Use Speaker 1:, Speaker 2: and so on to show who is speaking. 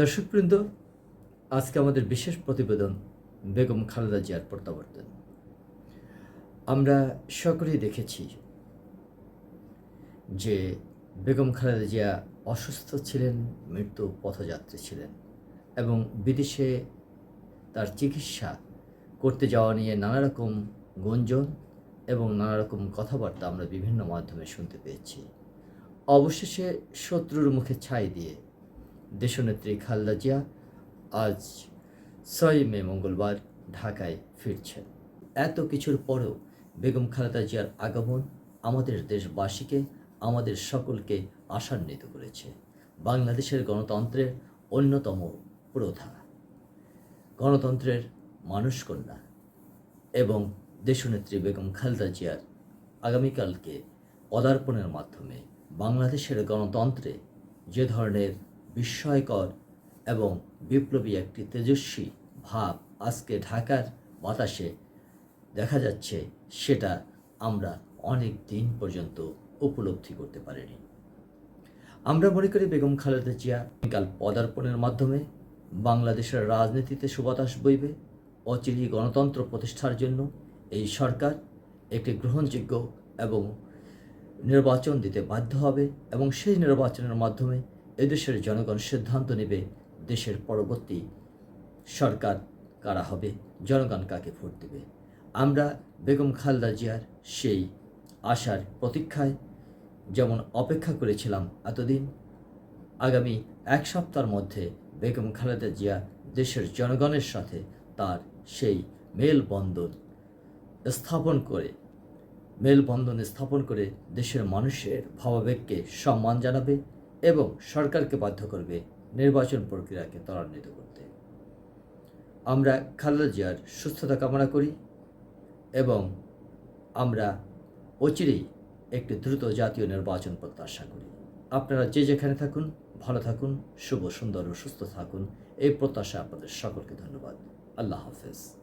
Speaker 1: দর্শকবৃন্দ, আজকে আমাদের বিশেষ প্রতিবেদন বেগম খালেদা জিয়ার প্রত্যাবর্তন। আমরা সকলেই দেখেছি যে বেগম খালেদা জিয়া অসুস্থ ছিলেন, মৃত্যু পথযাত্রী ছিলেন এবং বিদেশে তার চিকিৎসা করতে যাওয়া নিয়ে নানা রকম গুঞ্জন এবং নানা রকম কথাবার্তা আমরা বিভিন্ন মাধ্যমে শুনতে পেয়েছি। অবশেষে শত্রুর মুখে ছাই দিয়ে দেশনেত্রী খালদা জিয়া আজ ছয় মে মঙ্গলবার ঢাকায় ফিরছেন। এত কিছুর পরেও বেগম খালেদা জিয়ার আগমন আমাদের দেশবাসীকে, আমাদের সকলকে আশান্বিত করেছে। বাংলাদেশের গণতন্ত্রের অন্যতম প্রধা গণতন্ত্রের মানুষকন্যা এবং দেশনেত্রী বেগম খালেদা জিয়ার আগামীকালকে পদার্পণের মাধ্যমে বাংলাদেশের গণতন্ত্রে যে ধরনের বিস্ময়কর এবং বিপ্লবী একটি তেজস্বী ভাব আজকে ঢাকার বাতাসে দেখা যাচ্ছে, সেটা আমরা অনেক দিন পর্যন্ত উপলব্ধি করতে পারিনি। আমরা মনে করি বেগম খালেদা জিয়া কাল পদার্পণের মাধ্যমে বাংলাদেশের রাজনীতিতে সুবাতাস বইবে অচিরি গণতন্ত্র প্রতিষ্ঠার জন্য এই সরকার একটি গ্রহণযোগ্য এবং নির্বাচন দিতে বাধ্য হবে এবং সেই নির্বাচনের মাধ্যমে এদেশের জনগণ সিদ্ধান্ত নেবে, দেশের পরবর্তী সরকার কারা হবে, জনগণ কাকে ভোট দেবে। আমরা বেগম খালেদা জিয়ার সেই আশার প্রতীক্ষায় যেমন অপেক্ষা করেছিলাম এতদিন, আগামী এক সপ্তাহের মধ্যে বেগম খালেদা জিয়া দেশের জনগণের সাথে তার সেই মেলবন্ধন স্থাপন করে, মেলবন্ধন স্থাপন করে দেশের মানুষের ভাবাবেগকে সম্মান জানাবে। এবং সরকারকে বাধ্য করবে নির্বাচন প্রক্রিয়াকে ত্বরান্বিত করতে। আমরা খালেদা জিয়ার সুস্থতা কামনা করি এবং আমরা অচিরেই একটি দ্রুত জাতীয় নির্বাচন প্রত্যাশা করি। আপনারা যে যেখানে থাকুন, ভালো থাকুন, শুভ, সুন্দর ও সুস্থ থাকুন। এই প্রত্যাশা আপনাদের সকলকে ধন্যবাদ। আল্লাহ হাফেজ।